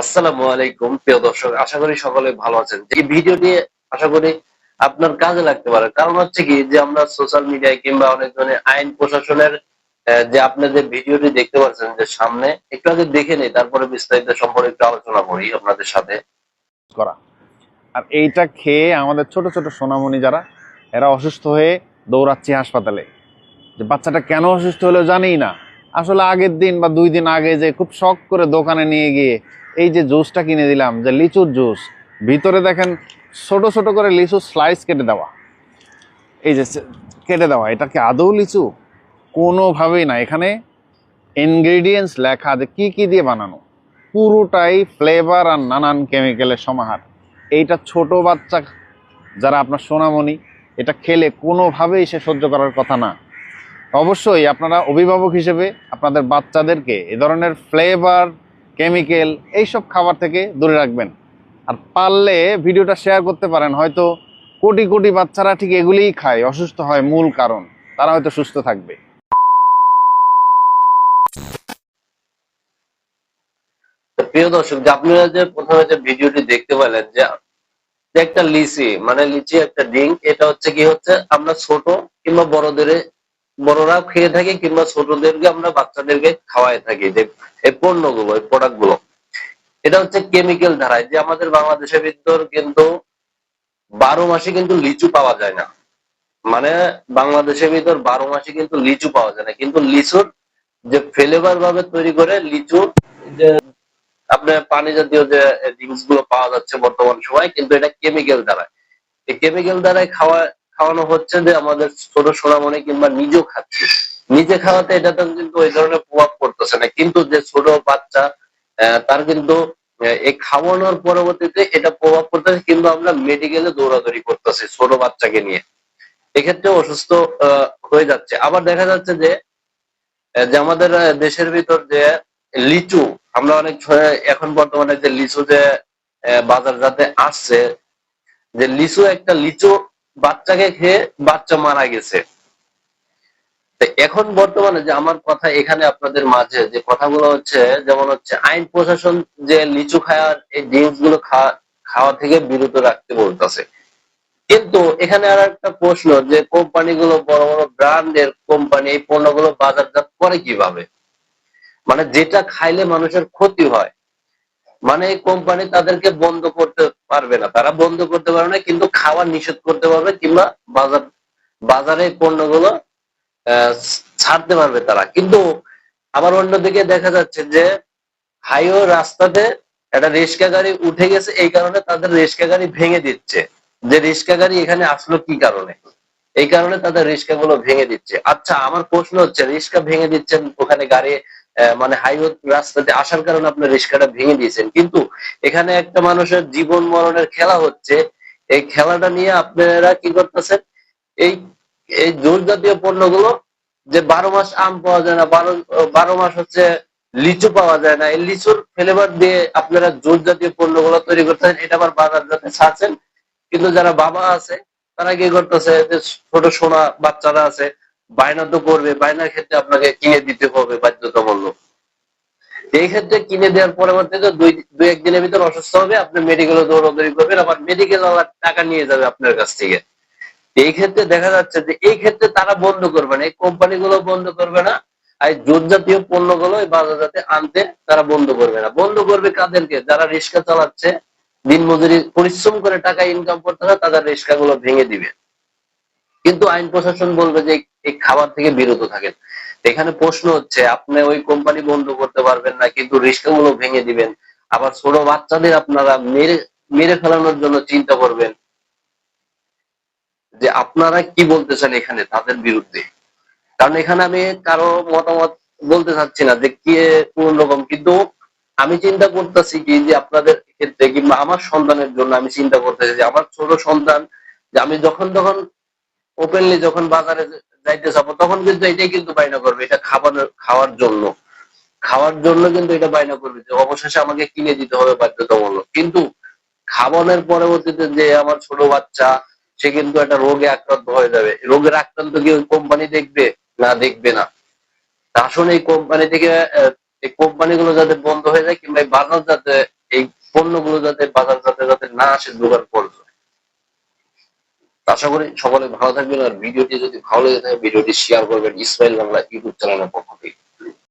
আসসালামু আলাইকুম, প্রিয় দর্শক, আশা করি সকলে ভালো আছেন। এই ভিডিওটি আশা করি আপনার কাজে লাগতে পারে, কারণ হচ্ছে কি, যে আমরা সোশ্যাল মিডিয়ায় কিংবা অনেক ধরনের আইন প্রশাসনের যে আপনাদের ভিডিওটি দেখতে পাচ্ছেন যে সামনে, একটু আগে দেখে নেই, তারপরে বিস্তারিত সম্পর্কে একটু আলোচনা করি আপনাদের সাথে। করা। আর এইটা খেয়ে আমাদের ছোট ছোট সোনামণি যারা, এরা অসুস্থ হয়ে দৌড়াচ্ছে হাসপাতালে। যে বাচ্চাটা কেন অসুস্থ হলো জানি না। আসলে আগের দিন বা দুই দিন আগে যে খুব শখ করে দোকানে নিয়ে গিয়ে এই যে জুসটা কিনে দিলাম, যে লিচুর জুস, ভিতরে দেখেন ছোট ছোট করে লিচু স্লাইস কেটে দেওয়া। এই যে কেটে দেওয়া এটা কি আদৌ লিচু? কোনোভাবেই না, এখানে ইনগ্রেডিয়েন্টস লেখা যে কী কী দিয়ে বানানো? পুরোটাই ফ্লেভার আর নানান কেমিক্যালের সমাহার। এইটা ছোট বাচ্চা, যারা আপনার সোনামণি, এটা খেলে কোনোভাবেই সে সহ্য করার কথা না। অবশ্যই আপনারা অভিভাবক হিসেবে আপনাদের বাচ্চাদেরকে এ ধরনের ফ্লেভার কেমিক্যাল এইসব খাবার থেকে দূরে রাখবেন। আর পারলে ভিডিওটা শেয়ার করতে পারেন। হয়তো কোটি কোটি বাচ্চারা ঠিক এগুলিই খায়, অসুস্থ হয় মূল কারণ। তারা হয়তো সুস্থ থাকবে। প্রিয় দর্শক, যে আপনারা যে প্রথমে যে ভিডিওটি দেখতে পেলেন যে যে একটা লিচি মানে লিচি একটা ড্রিঙ্ক এটা হচ্ছে কি হচ্ছে আমরা ছোট কিংবা বড়দের বড়রা খেয়ে থাকে কিংবা ছোটদেরকে আমরা বাচ্চাদেরকে খাওয়াই থাকি, যে এই পণ্যগুলো, এই প্রোডাক্টগুলো। এটা হচ্ছে কেমিক্যাল ধারায়, যে আমাদের বাংলাদেশের ভিতর কিন্তু বারো মাসে কিন্তু লিচু পাওয়া যায় না। মানে বাংলাদেশের ভিতর বারো মাসে কিন্তু লিচু পাওয়া যায় না। কিন্তু লিচুর যে ফ্লেভার ভাবে তৈরি করে লিচু, যে আপনার পানি জাতীয় যে ড্রিঙ্কসগুলো পাওয়া যাচ্ছে বর্তমান সময়, কিন্তু এটা কেমিক্যাল দ্বারা এই কেমিক্যাল দ্বারাই খাওয়া খাওয়ানো হচ্ছে যে আমাদের ছোট সোনামণি কিংবা নিজেও খাচ্ছে। নিজে খাওয়াতে এটা তো কিন্তু ওই ধরনের প্রভাব পড়তেছে না। কিন্তু যে ছোট বাচ্চা তার কিন্তু এই খাওয়ানোর পরবর্তীতে এটা প্রভাব পড়তেছে। কিন্তু আমরা মেডিকেলে দৌড়াদৌড়ি করতেছি ছোট বাচ্চাকে নিয়ে। এক্ষেত্রে অসুস্থ হয়ে যাচ্ছে। আবার দেখা যাচ্ছে যে যে আমাদের দেশের ভিতর যে লিচু আমরা অনেক এখন বর্তমানে যে লিচু যে আহ, বাজারজাতে আসছে যে লিচু একটা লিচু বাচ্চাকে খেয়ে বাচ্চা মারা গেছে। এখন বর্তমানে যে আমার কথা এখানে আপনাদের মাঝে, যে কথাগুলো হচ্ছে, যেমন হচ্ছে আইন প্রশাসন যে লিচু খাওয়ার এই ড্রিঙ্কসগুলো খাওয়া থেকে বিরত রাখতে বলতেছে। কিন্তু এখানে আর একটা প্রশ্ন, যে কোম্পানিগুলো বড় বড় ব্র্যান্ডের কোম্পানি এই পণ্যগুলো বাজারজাত করে কীভাবে? মানে যেটা খাইলে মানুষের ক্ষতি হয়। মানে এই কোম্পানি তাদেরকে বন্ধ করতে পারবে না। তারা বন্ধ করতে পারবে না, কিন্তু খাওয়া নিষেধ করতে পারবে কিংবা বাজার, বাজারে পণ্যগুলো ছাড়তে পারবে তারা। কিন্তু আবার অন্যদিকে দেখা যাচ্ছে যে হাইওয়ে রাস্তাতে একটা রিক্সা গাড়ি উঠে গেছে, এই কারণে তাদের রিক্সা গাড়ি ভেঙে দিচ্ছে। যে রিক্সা গাড়ি এখানে আসলো কি কারণে? এই কারণে তাদের রিক্সা গুলো ভেঙে দিচ্ছে। আচ্ছা আমার প্রশ্ন হচ্ছে, রিক্সা ভেঙে দিচ্ছেন ওখানে গাড়ি মানে হাইওয়ে রাস্তাতে আসার কারণে আপনার রিক্সাটা ভেঙে দিয়েছেন। কিন্তু এখানে একটা মানুষের জীবন মরণের খেলা হচ্ছে। এই খেলাটা নিয়ে আপনারা কি করতেছেন? এই এই জোর জাতীয় পণ্যগুলো যে বারো মাস আম পাওয়া যায় না, বারো বারো মাস হচ্ছে লিচু পাওয়া যায় না। এই লিচুর ফ্লেভার দিয়ে আপনারা জোর জাতীয় পণ্যগুলো তৈরি করতেছেন, এটা আবার বাজার যাতে ছাড়ছেন। কিন্তু যারা বাবা আছে, তারা কি করতেছে? যে ছোট সোনা বাচ্চারা আছে বায়না তো করবে, বায়নার ক্ষেত্রে আপনাকে কিনে দিতে হবে বাধ্যতামূলক। এই ক্ষেত্রে কিনে দেওয়ার পরবর্তীতে দুই দুই একদিনের ভিতর অসুস্থ হবে, আপনি মেডিকেলে দৌড়াদৌড়ি করবেন, আবার মেডিকেল টাকা নিয়ে যাবে আপনার কাছ থেকে। এই ক্ষেত্রে দেখা যাচ্ছে যে এই ক্ষেত্রে তারা বন্ধ করবে না, এই কোম্পানিগুলো বন্ধ করবে না, আর জোট জাতীয় পণ্যগুলো বাজারজাতে আনতে তারা বন্ধ করবে না। বন্ধ করবে কাদেরকে? যারা রিক্সা চালাচ্ছে দিন মজুরি পরিশ্রম করে টাকা ইনকাম করতে হয় তাদের রিক্সা গুলো ভেঙে দিবে। কিন্তু আইন প্রশাসন বলবে যে এই খাবার থেকে বিরত থাকেন। এখানে প্রশ্ন হচ্ছে, আপনি ওই কোম্পানি বন্ধ করতে পারবেন না, কিন্তু রিক্সা গুলো ভেঙে দিবেন। আবার ছোট বাচ্চাদের আপনারা মেরে মেরে ফেলানোর জন্য চিন্তা করবেন যে আপনারা কি বলতে চান এখানে তাদের বিরুদ্ধে। কারণ এখানে আমি কারও মতামত বলতে চাচ্ছি না যে কি কোন রকম, কিন্তু আমি চিন্তা করতেছি কি যে আপনাদের ক্ষেত্রে কিংবা আমার সন্তানের জন্য আমি চিন্তা করতেছি যে আমার ছোট সন্তান, যে আমি যখন তখন ওপেনলি যখন বাজারে যাইতে যাব তখন কিন্তু এটাই কিন্তু বাইনা করবে, এটা খাবার, খাওয়ার জন্য। খাওয়ার জন্য কিন্তু এটা বাইনা করবে যে অবশেষে আমাকে কিনে দিতে হবে বাধ্যতামূলক। কিন্তু খাওয়ানোর পরবর্তীতে যে আমার ছোট বাচ্চা, সে কিন্তু একটা রোগে আক্রান্ত হয়ে যাবে। রোগের আক্রান্ত কি ওই কোম্পানি দেখবে না দেখবে না। আসলে এই কোম্পানি থেকে এই কোম্পানিগুলো যাতে বন্ধ হয়ে যায় কিংবা বাজার যাতে, এই পণ্যগুলো যাতে বাজার যাতে যাতে না আসে দোকান পর্যন্ত আশা করি সকলে ভালো থাকবেন আর ভিডিওটি যদি ভালো লেগে থাকে, ভিডিওটি শেয়ার করবেন। ইসমাইল বাংলা ইউটিউব চ্যানেলের পক্ষ থেকে।